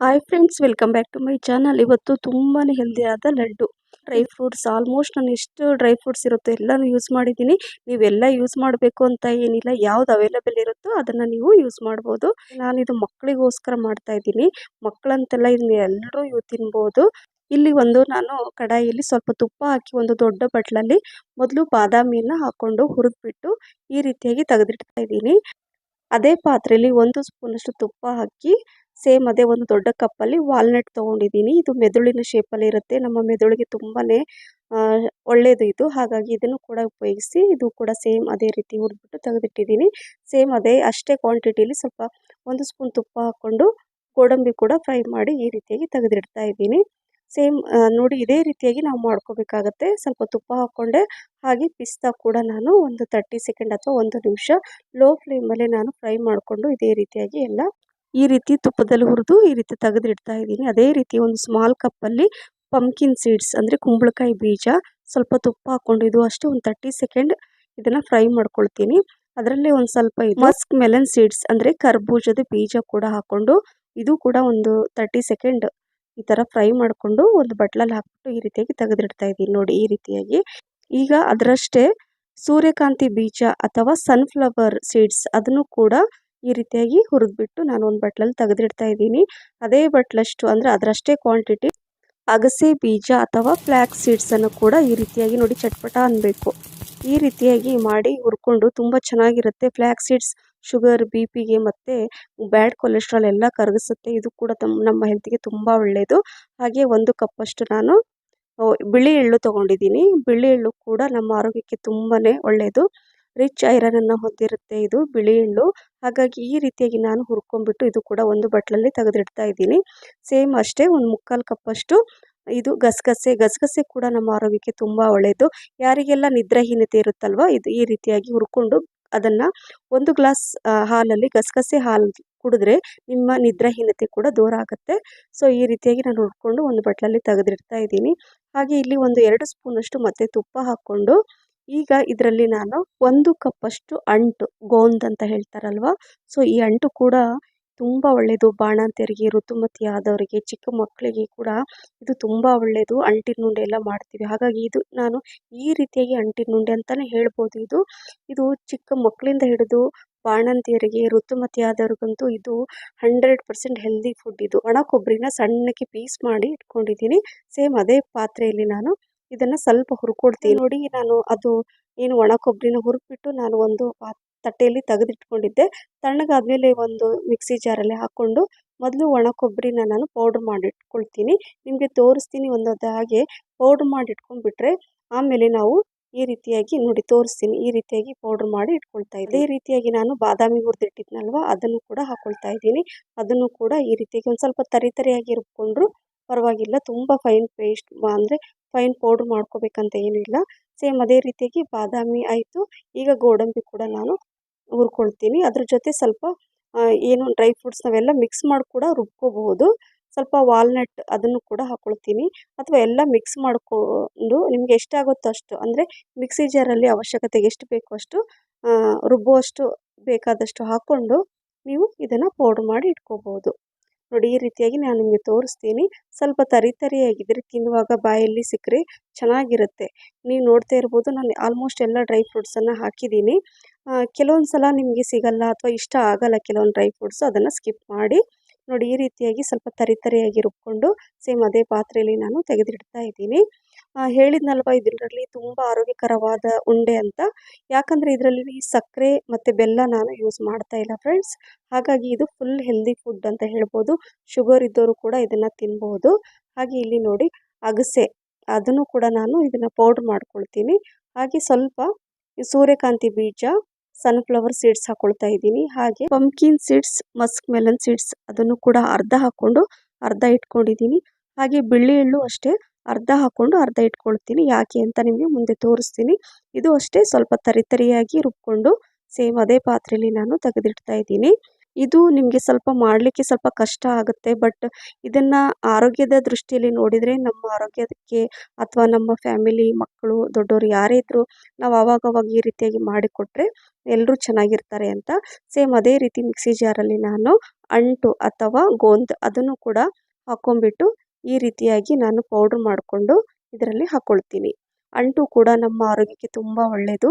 Hi friends welcome back to my channel ಇವತ್ತು ತುಂಬಾ ಹೆಲ್ದಿಯಾದ ಲಡ್ಡು. ಡ್ರೈ ಫ್ರೂಟ್ಸ್ ಆಲ್ಮೋಸ್ಟ್ ನಾನು ಎಷ್ಟು ಡ್ರೈ ಫ್ರೂಟ್ಸ್ ಇರುತ್ತೋ, ಎಲ್ಲನೂ ಯೂಸ್ ಮಾಡಿದ್ದೀನಿ. ನೀವೆಲ್ಲ ಯೂಸ್ ಮಾಡಬೇಕು ಅಂತ ಏನಿಲ್ಲ, ಯಾವ್ದು ಅವೈಲೇಬಲ್ ಇರುತ್ತೋ ಅದನ್ನು ನೀವು ಯೂಸ್ ಮಾಡ್ಬೋದು. ನಾನಿದು ಮಕ್ಕಳಿಗೋಸ್ಕರ ಮಾಡ್ತಾ ಇದ್ದೀನಿ. ಮಕ್ಕಳಂತೆಲ್ಲ ಇದನ್ನ ಎಲ್ಲರೂ ಇವು ತಿನ್ಬೋದು. ಇಲ್ಲಿ ಒಂದು ನಾನು ಕಡಾಯಿಯಲ್ಲಿ ಸ್ವಲ್ಪ ತುಪ್ಪ ಹಾಕಿ ಒಂದು ದೊಡ್ಡ ಬಟ್ಲಲ್ಲಿ ಮೊದಲು ಬಾದಾಮಿಯನ್ನು ಹಾಕ್ಕೊಂಡು ಹುರಿದ್ಬಿಟ್ಟು ಈ ರೀತಿಯಾಗಿ ತೆಗೆದಿಡ್ತಾ ಇದ್ದೀನಿ. ಅದೇ ಪಾತ್ರೆಯಲ್ಲಿ ಒಂದು ಸ್ಪೂನಷ್ಟು ತುಪ್ಪ ಹಾಕಿ ಸೇಮ್ ಅದೇ ಒಂದು ದೊಡ್ಡ ಕಪ್ಪಲ್ಲಿ ವಾಲ್ನಟ್ ತೊಗೊಂಡಿದ್ದೀನಿ. ಇದು ಮೆದುಳಿನ ಶೇಪಲ್ಲಿ ಇರುತ್ತೆ. ನಮ್ಮ ಮೆದುಳಿಗೆ ತುಂಬಾ ಒಳ್ಳೆಯದು ಇದು. ಹಾಗಾಗಿ ಇದನ್ನು ಕೂಡ ಉಪಯೋಗಿಸಿ, ಇದು ಕೂಡ ಸೇಮ್ ಅದೇ ರೀತಿ ಹುರಿದ್ಬಿಟ್ಟು ತೆಗೆದಿಟ್ಟಿದ್ದೀನಿ. ಸೇಮ್ ಅದೇ, ಅಷ್ಟೇ ಕ್ವಾಂಟಿಟಿಲಿ ಸ್ವಲ್ಪ ಒಂದು ಸ್ಪೂನ್ ತುಪ್ಪ ಹಾಕ್ಕೊಂಡು ಗೋಡಂಬಿ ಕೂಡ ಫ್ರೈ ಮಾಡಿ ಈ ರೀತಿಯಾಗಿ ತೆಗೆದಿಡ್ತಾ ಇದ್ದೀನಿ. ಸೇಮ್ ನೋಡಿ ಇದೇ ರೀತಿಯಾಗಿ ನಾವು ಮಾಡ್ಕೋಬೇಕಾಗತ್ತೆ. ಸ್ವಲ್ಪ ತುಪ್ಪ ಹಾಕ್ಕೊಂಡೆ, ಹಾಗೆ ಪಿಸ್ತಾ ಕೂಡ ನಾನು ಒಂದು ತರ್ಟಿ ಸೆಕೆಂಡ್ ಅಥವಾ ಒಂದು ನಿಮಿಷ ಲೋ ಫ್ಲೇಮಲ್ಲೇ ನಾನು ಫ್ರೈ ಮಾಡಿಕೊಂಡು ಇದೇ ರೀತಿಯಾಗಿ ಎಲ್ಲ ಈ ರೀತಿ ತುಪ್ಪದಲ್ಲಿ ಹುರಿದು ಈ ರೀತಿ ತೆಗೆದಿಡ್ತಾ ಇದ್ದೀನಿ. ಅದೇ ರೀತಿ ಒಂದು ಸ್ಮಾಲ್ ಕಪ್ಪಲ್ಲಿ ಪಂಕಿನ್ ಸೀಡ್ಸ್ ಅಂದರೆ ಕುಂಬಳಕಾಯಿ ಬೀಜ, ಸ್ವಲ್ಪ ತುಪ್ಪ ಹಾಕ್ಕೊಂಡು ಇದು ಅಷ್ಟೇ ಒಂದು ತರ್ಟಿ ಸೆಕೆಂಡ್ ಇದನ್ನು ಫ್ರೈ ಮಾಡ್ಕೊಳ್ತೀನಿ. ಅದರಲ್ಲೇ ಒಂದು ಸ್ವಲ್ಪ ಮಸ್ಕ್ ಮೆಲನ್ ಸೀಡ್ಸ್ ಅಂದರೆ ಕರ್ಬೂಜದ ಬೀಜ ಕೂಡ ಹಾಕ್ಕೊಂಡು ಇದು ಕೂಡ ಒಂದು ತರ್ಟಿ ಸೆಕೆಂಡ್ ಈ ಥರ ಫ್ರೈ ಮಾಡಿಕೊಂಡು ಒಂದು ಬಟ್ಲಲ್ಲಿ ಹಾಕ್ಬಿಟ್ಟು ಈ ರೀತಿಯಾಗಿ ತೆಗೆದಿಡ್ತಾ ಇದ್ದೀನಿ ನೋಡಿ ಈ ರೀತಿಯಾಗಿ. ಈಗ ಅದರಷ್ಟೇ ಸೂರ್ಯಕಾಂತಿ ಬೀಜ ಅಥವಾ ಸನ್ಫ್ಲವರ್ ಸೀಡ್ಸ್ ಅದನ್ನು ಕೂಡ ಈ ರೀತಿಯಾಗಿ ಹುರಿದ್ಬಿಟ್ಟು ನಾನು ಒಂದು ಬಟ್ಲಲ್ಲಿ ತೆಗೆದಿಡ್ತಾ ಇದ್ದೀನಿ. ಅದೇ ಬಟ್ಲಷ್ಟು ಅಂದರೆ ಅದರಷ್ಟೇ ಕ್ವಾಂಟಿಟಿ ಅಗಸೆ ಬೀಜ ಅಥವಾ ಫ್ಲ್ಯಾಕ್ಸ್ ಸೀಡ್ಸನ್ನು ಕೂಡ ಈ ರೀತಿಯಾಗಿ ನೋಡಿ ಚಟ್ಪಟ ಅನ್ನಬೇಕು ಈ ರೀತಿಯಾಗಿ ಮಾಡಿ ಹುರ್ಕೊಂಡು ತುಂಬ ಚೆನ್ನಾಗಿರುತ್ತೆ. ಫ್ಲ್ಯಾಕ್ ಸೀಡ್ಸ್ ಶುಗರ್ ಬಿ ಪಿಗೆ ಮತ್ತು ಬ್ಯಾಡ್ ಕೊಲೆಸ್ಟ್ರಾಲ್ ಎಲ್ಲ ಕರಗಿಸುತ್ತೆ. ಇದು ಕೂಡ ನಮ್ಮ ಹೆಲ್ತಿಗೆ ತುಂಬ ಒಳ್ಳೆಯದು ಹಾಗೆ ಒಂದು ಕಪ್ಪಷ್ಟು ನಾನು ಬಿಳಿ ಎಳ್ಳು ತೊಗೊಂಡಿದ್ದೀನಿ. ಬಿಳಿ ಎಳ್ಳು ಕೂಡ ನಮ್ಮ ಆರೋಗ್ಯಕ್ಕೆ ತುಂಬಾ ಒಳ್ಳೆಯದು ರಿಚ್ ಐರನನ್ನು ಹೊಂದಿರುತ್ತೆ ಇದು ಬಿಳಿ ಎಳ್ಳು. ಹಾಗಾಗಿ ಈ ರೀತಿಯಾಗಿ ನಾನು ಹುರ್ಕೊಂಡ್ಬಿಟ್ಟು ಇದು ಕೂಡ ಒಂದು ಬಟ್ಲಲ್ಲಿ ತೆಗೆದಿಡ್ತಾ ಇದ್ದೀನಿ. ಸೇಮ್ ಅಷ್ಟೇ ಒಂದು ಮುಕ್ಕಾಲು ಕಪ್ಪಷ್ಟು ಇದು ಗಸಗಸೆ. ಗಸಗಸೆ ಕೂಡ ನಮ್ಮ ಆರೋಗ್ಯಕ್ಕೆ ತುಂಬ ಒಳ್ಳೆಯದು ಯಾರಿಗೆಲ್ಲ ನಿದ್ರಾಹೀನತೆ ಇರುತ್ತಲ್ವ, ಇದು ಈ ರೀತಿಯಾಗಿ ಹುರ್ಕೊಂಡು ಅದನ್ನು ಒಂದು ಗ್ಲಾಸ್ ಹಾಲಲ್ಲಿ ಗಸಗಸೆ ಹಾಲು ಕುಡಿದ್ರೆ ನಿಮ್ಮ ನಿದ್ರಾಹೀನತೆ ಕೂಡ ದೂರ ಆಗುತ್ತೆ. ಸೊ, ಈ ರೀತಿಯಾಗಿ ನಾನು ಹುರ್ಕೊಂಡು ಒಂದು ಬಟ್ಲಲ್ಲಿ ತೆಗೆದಿಡ್ತಾ ಇದ್ದೀನಿ. ಹಾಗೆ ಇಲ್ಲಿ ಒಂದು ಎರಡು ಸ್ಪೂನಷ್ಟು ಮತ್ತೆ ತುಪ್ಪ ಹಾಕ್ಕೊಂಡು ಈಗ ಇದರಲ್ಲಿ ನಾನು ಒಂದು ಕಪ್ಪಷ್ಟು ಅಂಟು, ಗೋಂದ್ ಅಂತ ಹೇಳ್ತಾರಲ್ವ? ಸೊ ಈ ಅಂಟು ಕೂಡ ತುಂಬ ಒಳ್ಳೆಯದು ಬಾಣಂತಿಯರಿಗೆ ಋತುಮತಿ ಆದವರಿಗೆ ಚಿಕ್ಕ ಮಕ್ಕಳಿಗೆ ಕೂಡ ಇದು ತುಂಬ ಒಳ್ಳೆಯದು ಅಂಟಿನ ಉಂಡೆ ಎಲ್ಲ ಮಾಡ್ತೀವಿ. ಹಾಗಾಗಿ ಇದು ನಾನು ಈ ರೀತಿಯಾಗಿ ಅಂಟಿನ ಉಂಡೆ ಅಂತಲೇ ಹೇಳ್ಬೋದು. ಇದು ಇದು ಚಿಕ್ಕ ಮಕ್ಕಳಿಂದ ಹಿಡಿದು ಬಾಣಂತಿಯರಿಗೆ ಋತುಮತಿ ಆದವ್ರಿಗಂತೂ ಇದು ಹಂಡ್ರೆಡ್ ಪರ್ಸೆಂಟ್ ಹೆಲ್ದಿ ಫುಡ್ ಇದು. ಒಣ ಕೊಬ್ಬರಿನ ಸಣ್ಣಕ್ಕೆ ಪೀಸ್ ಮಾಡಿ ಇಟ್ಕೊಂಡಿದ್ದೀನಿ. ಸೇಮ್ ಅದೇ ಪಾತ್ರೆಯಲ್ಲಿ ನಾನು ಇದನ್ನು ಸ್ವಲ್ಪ ಹುರ್ಕೊಡ್ತೀನಿ. ನೋಡಿ ನಾನು ಅದು ಏನು ಒಣ ಕೊಬ್ಬರಿನ ಹುರಿದ್ಬಿಟ್ಟು ನಾನು ಒಂದು ತಟ್ಟೆಯಲ್ಲಿ ತೆಗೆದಿಟ್ಕೊಂಡಿದ್ದೆ. ತಣ್ಣಗಾದ್ಮೇಲೆ ಒಂದು ಮಿಕ್ಸಿ ಜಾರಲ್ಲಿ ಹಾಕ್ಕೊಂಡು ಮೊದಲು ಒಣ ಕೊಬ್ಬರಿನ ನಾನು ಪೌಡ್ರ್ ಮಾಡಿಟ್ಕೊಳ್ತೀನಿ. ನಿಮಗೆ ತೋರಿಸ್ತೀನಿ ಒಂದೊಂದು ಹಾಗೆ ಪೌಡ್ರ್ ಮಾಡಿ ಇಟ್ಕೊಂಡ್ಬಿಟ್ರೆ ಆಮೇಲೆ ನಾವು ಈ ರೀತಿಯಾಗಿ ನೋಡಿ ತೋರಿಸ್ತೀನಿ ಈ ರೀತಿಯಾಗಿ ಪೌಡ್ರ್ ಮಾಡಿ ಇಟ್ಕೊಳ್ತಾ ಇದ್ದೆ ಈ ರೀತಿಯಾಗಿ ನಾನು ಬಾದಾಮಿ ಹುರಿದಿಟ್ಟಿದ್ನಲ್ವ ಅದನ್ನು ಕೂಡ ಹಾಕ್ಕೊಳ್ತಾ ಇದ್ದೀನಿ. ಅದನ್ನು ಕೂಡ ಈ ರೀತಿಯಾಗಿ ಒಂದು ಸ್ವಲ್ಪ ತರಿ ತರಿಯಾಗಿ ರುಬ್ಕೊಂಡ್ರು ಪರವಾಗಿಲ್ಲ. ತುಂಬ ಫೈನ್ ಪೇಸ್ಟ್ ಅಂದರೆ ಫೈನ್ ಪೌಡ್ರ್ ಮಾಡ್ಕೋಬೇಕಂತ ಏನಿಲ್ಲ. ಸೇಮ್ ಅದೇ ರೀತಿಯಾಗಿ ಬಾದಾಮಿ ಆಯಿತು. ಈಗ ಗೋಡಂಬಿ ಕೂಡ ನಾನು ಹುರ್ಕೊಳ್ತೀನಿ. ಅದ್ರ ಜೊತೆ ಸ್ವಲ್ಪ ಏನು ಡ್ರೈ ಫ್ರೂಟ್ಸ್ ನಾವೆಲ್ಲ ಮಿಕ್ಸ್ ಮಾಡಿ ಕೂಡ ರುಬ್ಕೋಬಹುದು. ಸ್ವಲ್ಪ ವಾಲ್ನಟ್ ಅದನ್ನು ಕೂಡ ಹಾಕ್ಕೊಳ್ತೀನಿ ಅಥವಾ ಎಲ್ಲ ಮಿಕ್ಸ್ ಮಾಡಿಕೊಂಡು ನಿಮಗೆ ಎಷ್ಟಾಗುತ್ತೋ ಅಷ್ಟು, ಅಂದರೆ ಮಿಕ್ಸಿ ಜಾರಲ್ಲಿ ಅವಶ್ಯಕತೆಗೆ ಎಷ್ಟು ಬೇಕೋ ಅಷ್ಟು ರುಬ್ಬುವಷ್ಟು ಬೇಕಾದಷ್ಟು ಹಾಕ್ಕೊಂಡು ನೀವು ಇದನ್ನು ಪೌಡ್ರ್ ಮಾಡಿ ಇಟ್ಕೋಬೋದು ನೋಡಿ ಈ ರೀತಿಯಾಗಿ ನಾನು ನಿಮಗೆ ತೋರಿಸ್ತೀನಿ. ಸ್ವಲ್ಪ ತರಿ ತರಿಯಾಗಿದ್ದರೆ ತಿನ್ನುವಾಗ ಬಾಯಲ್ಲಿ ಸಿಕ್ಕರೆ ಚೆನ್ನಾಗಿರುತ್ತೆ. ನೀವು ನೋಡ್ತಾ ಇರ್ಬೋದು, ನಾನು ಆಲ್ಮೋಸ್ಟ್ ಎಲ್ಲ ಡ್ರೈ ಫ್ರೂಟ್ಸನ್ನು ಹಾಕಿದ್ದೀನಿ. ಕೆಲವೊಂದು ಸಲ ನಿಮಗೆ ಸಿಗಲ್ಲ ಅಥವಾ ಇಷ್ಟ ಆಗಲ್ಲ ಕೆಲವೊಂದು ಡ್ರೈ ಫ್ರೂಟ್ಸ್ ಅದನ್ನು ಸ್ಕಿಪ್ ಮಾಡಿ ನೋಡಿ ಈ ರೀತಿಯಾಗಿ ಸ್ವಲ್ಪ ತರಿ ತರಿಯಾಗಿ ರುಬ್ಕೊಂಡು ಸೇಮ್ ಅದೇ ಪಾತ್ರೆಯಲ್ಲಿ ನಾನು ತೆಗೆದಿಡ್ತಾ ಇದ್ದೀನಿ. ಹೇಳಿದ್ನಲ್ವ ಇದರಲ್ಲಿ ತುಂಬ ಆರೋಗ್ಯಕರವಾದ ಉಂಡೆ ಅಂತ. ಯಾಕಂದರೆ ಇದರಲ್ಲಿ ಸಕ್ಕರೆ ಮತ್ತು ಬೆಲ್ಲ ನಾನು ಯೂಸ್ ಮಾಡ್ತಾ ಇಲ್ಲ ಫ್ರೆಂಡ್ಸ್ ಹಾಗಾಗಿ ಇದು ಫುಲ್ ಹೆಲ್ದಿ ಫುಡ್ ಅಂತ ಹೇಳ್ಬೋದು. ಶುಗರ್ ಇದ್ದವರು ಕೂಡ ಇದನ್ನು ತಿನ್ಬೋದು. ಹಾಗೆ ಇಲ್ಲಿ ನೋಡಿ ಅಗಸೆ. ಅದನ್ನು ಕೂಡ ನಾನು ಇದನ್ನು ಪೌಡ್ರ್ ಮಾಡ್ಕೊಳ್ತೀನಿ. ಹಾಗೆ ಸ್ವಲ್ಪ ಸೂರ್ಯಕಾಂತಿ ಬೀಜ ಸನ್ಫ್ಲವರ್ ಸೀಡ್ಸ್ ಹಾಕೊಳ್ತಾ ಇದ್ದೀನಿ. ಹಾಗೆ pumpkin seeds musk melon seeds ಅದನ್ನು ಕೂಡ ಅರ್ಧ ಹಾಕ್ಕೊಂಡು ಅರ್ಧ ಇಟ್ಕೊಂಡಿದ್ದೀನಿ. ಹಾಗೆ ಬಿಳಿ ಎಳ್ಳು ಅಷ್ಟೇ. ಅರ್ಧ ಹಾಕ್ಕೊಂಡು ಅರ್ಧ ಇಟ್ಕೊಳ್ತೀನಿ. ಯಾಕೆ ಅಂತ ನಿಮಗೆ ಮುಂದೆ ತೋರಿಸ್ತೀನಿ. ಇದು ಅಷ್ಟೇ ಸ್ವಲ್ಪ ತರಿತರಿಯಾಗಿ ರುಬ್ಕೊಂಡು ಸೇಮ್ ಅದೇ ಪಾತ್ರೆಯಲ್ಲಿ ನಾನು ತೆಗೆದಿಡ್ತಾ ಇದ್ದೀನಿ. ಇದು ನಿಮಗೆ ಸ್ವಲ್ಪ ಮಾಡಲಿಕ್ಕೆ ಸ್ವಲ್ಪ ಕಷ್ಟ ಆಗುತ್ತೆ, ಬಟ್ ಇದನ್ನು ಆರೋಗ್ಯದ ದೃಷ್ಟಿಯಲ್ಲಿ ನೋಡಿದರೆ ನಮ್ಮ ಆರೋಗ್ಯಕ್ಕೆ ಅಥವಾ ನಮ್ಮ ಫ್ಯಾಮಿಲಿ, ಮಕ್ಕಳು, ದೊಡ್ಡವರು ಯಾರೇ ಇದ್ದರೂ ನಾವು ಆವಾಗವಾಗ ಈ ರೀತಿಯಾಗಿ ಮಾಡಿಕೊಟ್ರೆ ಎಲ್ಲರೂ ಚೆನ್ನಾಗಿರ್ತಾರೆ ಅಂತ. ಸೇಮ್ ಅದೇ ರೀತಿ ಮಿಕ್ಸಿ ಜಾರಲ್ಲಿ ನಾನು ಅಂಟು ಅಥವಾ ಗೋಂದ್ ಅದನ್ನು ಕೂಡ ಹಾಕ್ಕೊಂಬಿಟ್ಟು ಈ ರೀತಿಯಾಗಿ ನಾನು ಪೌಡ್ರ್ ಮಾಡಿಕೊಂಡು ಇದರಲ್ಲಿ ಹಾಕ್ಕೊಳ್ತೀನಿ ಅಂಟು ಕೂಡ ನಮ್ಮ ಆರೋಗ್ಯಕ್ಕೆ ತುಂಬ ಒಳ್ಳೆಯದು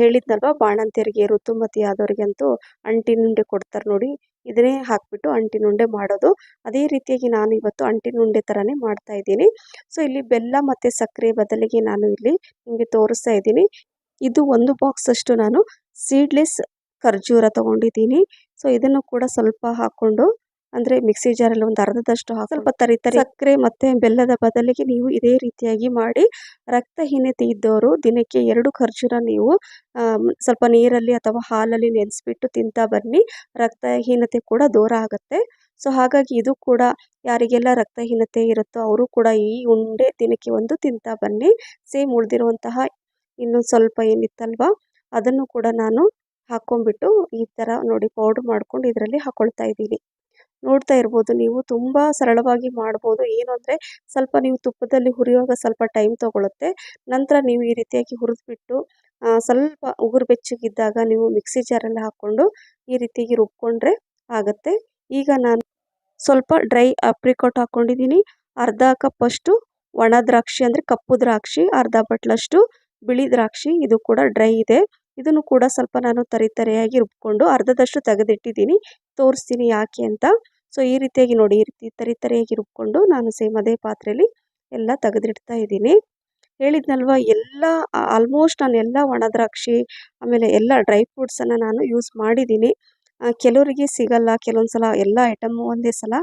ಹೇಳಿದ್ನಲ್ವ, ಬಾಣಂತಿಯರಿಗೆ, ಋತುಮತಿ ಆದವ್ರಿಗಂತೂ ಅಂಟಿನುಂಡೆ ಕೊಡ್ತಾರೆ ನೋಡಿ. ಇದನ್ನೇ ಹಾಕಿಬಿಟ್ಟು ಅಂಟಿನುಂಡೆ ಮಾಡೋದು. ಅದೇ ರೀತಿಯಾಗಿ ನಾನು ಇವತ್ತು ಅಂಟಿನುಂಡೆ ಥರನೇ ಮಾಡ್ತಾಯಿದ್ದೀನಿ ಸೊ, ಇಲ್ಲಿ ಬೆಲ್ಲ ಮತ್ತು ಸಕ್ಕರೆ ಬದಲಿಗೆ ನಾನು ಇಲ್ಲಿ ನಿಮಗೆ ತೋರಿಸ್ತಾ ಇದ್ದೀನಿ. ಇದು ಒಂದು ಬಾಕ್ಸ್ ಅಷ್ಟು ನಾನು ಸೀಡ್ಲೆಸ್ ಖರ್ಜೂರ ತೊಗೊಂಡಿದ್ದೀನಿ. ಸೊ, ಇದನ್ನು ಕೂಡ ಸ್ವಲ್ಪ ಹಾಕ್ಕೊಂಡು ಅಂದರೆ ಮಿಕ್ಸಿ ಜಾರಲ್ಲಿ ಒಂದು ಅರ್ಧದಷ್ಟು ಹಾಕಿ ಸ್ವಲ್ಪ ತರಿ ತರಿ ಸಕ್ಕರೆ ಮತ್ತು ಬೆಲ್ಲದ ಬದಲಿಗೆ ನೀವು ಇದೇ ರೀತಿಯಾಗಿ ಮಾಡಿ ರಕ್ತಹೀನತೆ ಇದ್ದವರು ದಿನಕ್ಕೆ ಎರಡು ಖರ್ಜೂರ ನೀವು ಸ್ವಲ್ಪ ನೀರಲ್ಲಿ ಅಥವಾ ಹಾಲಲ್ಲಿ ನೆನೆಸ್ಬಿಟ್ಟು ತಿಂತಾ ಬನ್ನಿ. ರಕ್ತಹೀನತೆ ಕೂಡ ದೂರ ಆಗುತ್ತೆ. ಸೊ, ಹಾಗಾಗಿ ಇದು ಕೂಡ ಯಾರಿಗೆಲ್ಲ ರಕ್ತಹೀನತೆ ಇರುತ್ತೋ ಅವರು ಕೂಡ ಈ ಉಂಡೆ ದಿನಕ್ಕೆ ಒಂದು ತಿಂತಾ ಬನ್ನಿ. ಸೇಮ್ ಉಳಿದಿರುವಂತಹ ಇನ್ನೊಂದು ಸ್ವಲ್ಪ ಏನಿತ್ತಲ್ವ, ಅದನ್ನು ಕೂಡ ನಾನು ಹಾಕ್ಕೊಂಬಿಟ್ಟು ಈ ಥರ ನೋಡಿ ಪೌಡ್ರ್ ಮಾಡ್ಕೊಂಡು ಇದರಲ್ಲಿ ಹಾಕ್ಕೊಳ್ತಾ ಇದ್ದೀನಿ. ನೋಡ್ತಾ ಇರ್ಬೋದು ನೀವು, ತುಂಬ ಸರಳವಾಗಿ ಮಾಡ್ಬೋದು. ಏನು ಅಂದರೆ ಸ್ವಲ್ಪ ನೀವು ತುಪ್ಪದಲ್ಲಿ ಹುರಿಯುವಾಗ ಸ್ವಲ್ಪ ಟೈಮ್ ತೊಗೊಳುತ್ತೆ. ನಂತರ ನೀವು ಈ ರೀತಿಯಾಗಿ ಹುರಿದ್ಬಿಟ್ಟು ಸ್ವಲ್ಪ ಉಗುರು ಬೆಚ್ಚಗಿದ್ದಾಗ ನೀವು ಮಿಕ್ಸಿ ಜಾರಲ್ಲಿ ಹಾಕ್ಕೊಂಡು ಈ ರೀತಿಯಾಗಿ ರುಬ್ಕೊಂಡ್ರೆ ಆಗುತ್ತೆ. ಈಗ ನಾನು ಸ್ವಲ್ಪ ಡ್ರೈ ಅಪ್ರಿಕಾಟ್ ಹಾಕ್ಕೊಂಡಿದ್ದೀನಿ. ಅರ್ಧ ಕಪ್ಪಷ್ಟು ಒಣ ದ್ರಾಕ್ಷಿ ಅಂದರೆ ಕಪ್ಪು ದ್ರಾಕ್ಷಿ, ಅರ್ಧ ಬಟ್ಲಷ್ಟು ಬಿಳಿ ದ್ರಾಕ್ಷಿ, ಇದು ಕೂಡ ಡ್ರೈ ಇದೆ. ಇದನ್ನು ಕೂಡ ಸ್ವಲ್ಪ ನಾನು ತರಿ ತರಿಯಾಗಿ ರುಬ್ಕೊಂಡು ಅರ್ಧದಷ್ಟು ತೆಗೆದಿಟ್ಟಿದ್ದೀನಿ. ತೋರಿಸ್ತೀನಿ ಯಾಕೆ ಅಂತ. ಸೊ, ಈ ರೀತಿಯಾಗಿ ನೋಡಿ, ಈ ರೀತಿ ತರಿ ತರಿಯಾಗಿ ರುಬ್ಕೊಂಡು ನಾನು ಸೇಮ್ ಅದೇ ಪಾತ್ರೆಯಲ್ಲಿ ಎಲ್ಲ ತೆಗೆದಿಡ್ತಾ ಇದ್ದೀನಿ. ಹೇಳಿದ್ನಲ್ವ, ಎಲ್ಲ ಆಲ್ಮೋಸ್ಟ್ ನಾನು ಎಲ್ಲ ಒಣದ್ರಾಕ್ಷಿ ಆಮೇಲೆ ಎಲ್ಲ ಡ್ರೈ ಫ್ರೂಟ್ಸನ್ನು ನಾನು ಯೂಸ್ ಮಾಡಿದ್ದೀನಿ. ಕೆಲವರಿಗೆ ಸಿಗಲ್ಲ ಕೆಲವೊಂದು ಸಲ ಎಲ್ಲ ಐಟಮು ಒಂದೇ ಸಲ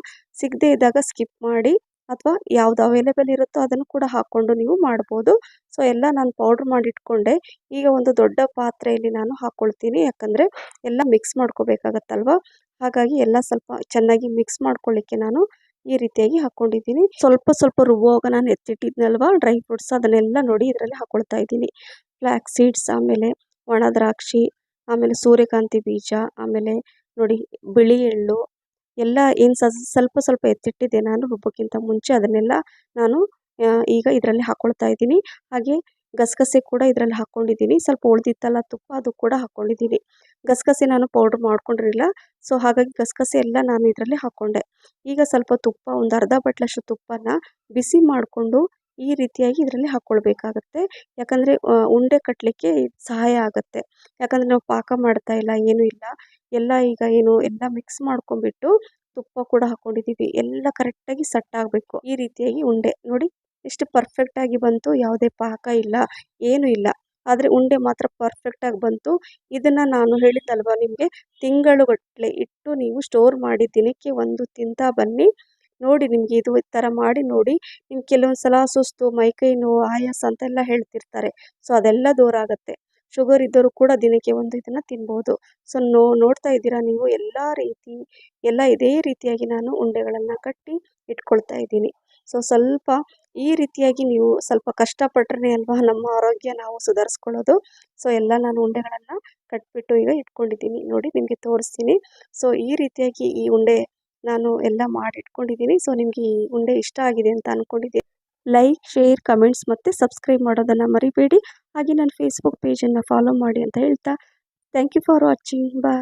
ಸಿಗದೇ ಇದ್ದಾಗ ಸ್ಕಿಪ್ ಮಾಡಿ ಅಥವಾ ಯಾವ್ದು ಅವೈಲೇಬಲ್ ಇರುತ್ತೋ ಅದನ್ನು ಕೂಡ ಹಾಕ್ಕೊಂಡು ನೀವು ಮಾಡ್ಬೋದು. ಸೊ ಎಲ್ಲ ನಾನು ಪೌಡ್ರ್ ಮಾಡಿ ಇಟ್ಕೊಂಡೆ ಈಗ ಒಂದು ದೊಡ್ಡ ಪಾತ್ರೆಯಲ್ಲಿ ನಾನು ಹಾಕ್ಕೊಳ್ತೀನಿ ಯಾಕಂದರೆ ಎಲ್ಲ ಮಿಕ್ಸ್ ಮಾಡ್ಕೋಬೇಕಾಗತ್ತಲ್ವ? ಹಾಗಾಗಿ ಎಲ್ಲ ಸ್ವಲ್ಪ ಚೆನ್ನಾಗಿ ಮಿಕ್ಸ್ ಮಾಡ್ಕೊಳ್ಳಿಕ್ಕೆ ನಾನು ಈ ರೀತಿಯಾಗಿ ಹಾಕ್ಕೊಂಡಿದ್ದೀನಿ ಸ್ವಲ್ಪ ಸ್ವಲ್ಪ ರುಬ್ಬುವಾಗ ನಾನು ಎತ್ತಿಟ್ಟಿದ್ನಲ್ವ? ಡ್ರೈ ಫ್ರೂಟ್ಸ್ ಅದನ್ನೆಲ್ಲ ನೋಡಿ ಇದರಲ್ಲಿ ಹಾಕ್ಕೊಳ್ತಾ ಇದ್ದೀನಿ. ಫ್ಲ್ಯಾಕ್ ಸೀಡ್ಸ್ ಆಮೇಲೆ ಒಣ ದ್ರಾಕ್ಷಿ, ಆಮೇಲೆ ಸೂರ್ಯಕಾಂತಿ ಬೀಜ, ಆಮೇಲೆ ನೋಡಿ ಬಿಳಿ ಎಳ್ಳು ಎಲ್ಲ ಏನು ಸ್ವಲ್ಪ ಸ್ವಲ್ಪ ಎತ್ತಿಟ್ಟಿದ್ದೆ ನಾನು ರುಬ್ಬೋಕ್ಕಿಂತ ಮುಂಚೆ ಅದನ್ನೆಲ್ಲ ನಾನು ಈಗ ಇದರಲ್ಲಿ ಹಾಕ್ಕೊಳ್ತಾ ಇದ್ದೀನಿ. ಹಾಗೆ ಗಸಗಸೆ ಕೂಡ ಇದರಲ್ಲಿ ಹಾಕ್ಕೊಂಡಿದ್ದೀನಿ ಸ್ವಲ್ಪ ಉಳಿದಿತ್ತಲ್ಲ ತುಪ್ಪ ಅದು ಕೂಡ ಹಾಕ್ಕೊಂಡಿದ್ದೀನಿ ಗಸಗಸೆ ನಾನು ಪೌಡ್ರ್ ಮಾಡ್ಕೊಂಡಿರಲಿಲ್ಲ. ಸೊ ಹಾಗಾಗಿ ಗಸಗಸೆ ಎಲ್ಲ ನಾನು ಇದರಲ್ಲಿ ಹಾಕ್ಕೊಂಡೆ ಈಗ ಸ್ವಲ್ಪ ತುಪ್ಪ, ಒಂದು ಅರ್ಧ ಬಟ್ಲಷ್ಟು ತುಪ್ಪನ ಬಿಸಿ ಮಾಡಿಕೊಂಡು ಈ ರೀತಿಯಾಗಿ ಇದರಲ್ಲಿ ಹಾಕ್ಕೊಳ್ಬೇಕಾಗತ್ತೆ ಯಾಕಂದರೆ ಉಂಡೆ ಕಟ್ಟಲಿಕ್ಕೆ ಸಹಾಯ ಆಗುತ್ತೆ. ಯಾಕಂದರೆ ನಾವು ಪಾಕ ಮಾಡ್ತಾ ಇಲ್ಲ, ಏನೂ ಇಲ್ಲ. ಎಲ್ಲ ಈಗ ಏನು, ಎಲ್ಲ ಮಿಕ್ಸ್ ಮಾಡ್ಕೊಂಡ್ಬಿಟ್ಟು ತುಪ್ಪ ಕೂಡ ಹಾಕ್ಕೊಂಡಿದ್ದೀವಿ ಎಲ್ಲ ಕರೆಕ್ಟಾಗಿ ಸೆಟ್ ಆಗಬೇಕು ಈ ರೀತಿಯಾಗಿ ಉಂಡೆ. ನೋಡಿ, ಎಷ್ಟು ಪರ್ಫೆಕ್ಟಾಗಿ ಬಂತು. ಯಾವುದೇ ಪಾಕ ಇಲ್ಲ, ಏನೂ ಇಲ್ಲ. ಆದರೆ ಉಂಡೆ ಮಾತ್ರ ಪರ್ಫೆಕ್ಟಾಗಿ ಬಂತು. ಇದನ್ನು ನಾನು ಹೇಳಿದ್ದಲ್ವ ನಿಮಗೆ? ತಿಂಗಳುಗಟ್ಟಲೆ ಇಟ್ಟು ನೀವು ಸ್ಟೋರ್ ಮಾಡಿ ದಿನಕ್ಕೆ ಒಂದು ತಿಂತಾ ಬನ್ನಿ. ನೋಡಿ ನಿಮಗೆ ಇದು ಈ ಥರ ಮಾಡಿ ನೋಡಿ. ನಿಮ್ಗೆ ಕೆಲವೊಂದು ಸಲ ಸುಸ್ತು ಮೈಕೈ ನೋವು, ಆಯಾಸ ಅಂತೆಲ್ಲ ಹೇಳ್ತಿರ್ತಾರೆ. ಸೊ ಅದೆಲ್ಲ ದೂರ ಆಗುತ್ತೆ. ಶುಗರ್ ಇದ್ದವರು ಕೂಡ ದಿನಕ್ಕೆ ಒಂದು ಇದನ್ನು ತಿನ್ಬೋದು. ಸೊ ನೋ, ನೋಡ್ತಾ ಇದ್ದೀರಾ ನೀವು? ಎಲ್ಲ ರೀತಿ, ಎಲ್ಲ ಇದೇ ರೀತಿಯಾಗಿ ನಾನು ಉಂಡೆಗಳನ್ನು ಕಟ್ಟಿ ಇಟ್ಕೊಳ್ತಾ ಇದ್ದೀನಿ. ಸೊ ಸ್ವಲ್ಪ ಈ ರೀತಿಯಾಗಿ ನೀವು ಸ್ವಲ್ಪ ಕಷ್ಟಪಟ್ಟರೆ ಅಲ್ವಾ ನಮ್ಮ ಆರೋಗ್ಯ ನಾವು ಸುಧಾರಿಸ್ಕೊಳ್ಳೋದು. ಸೊ ಎಲ್ಲ ನಾನು ಉಂಡೆಗಳನ್ನು ಕಟ್ಬಿಟ್ಟು ಈಗ ಇಟ್ಕೊಂಡಿದ್ದೀನಿ. ನೋಡಿ ನಿಮಗೆ ತೋರಿಸ್ತೀನಿ. ಸೊ ಈ ರೀತಿಯಾಗಿ ಈ ಉಂಡೆ ನಾನು ಎಲ್ಲ ಮಾಡಿ ಇಟ್ಕೊಂಡಿದ್ದೀನಿ ಸೊ ನಿಮಗೆ ಈ ಉಂಡೆ ಇಷ್ಟ ಆಗಿದೆ ಅಂತ ಅಂದ್ಕೊಂಡಿದ್ದೀನಿ ಲೈಕ್ ಶೇರ್ ಕಮೆಂಟ್ಸ್ ಮತ್ತು ಸಬ್ಸ್ಕ್ರೈಬ್ ಮಾಡೋದನ್ನು ಮರಿಬೇಡಿ. ಹಾಗೆ ನನ್ನ ಫೇಸ್ಬುಕ್ ಪೇಜನ್ನು ಫಾಲೋ ಮಾಡಿ ಅಂತ ಹೇಳ್ತಾ. Thank you for watching bye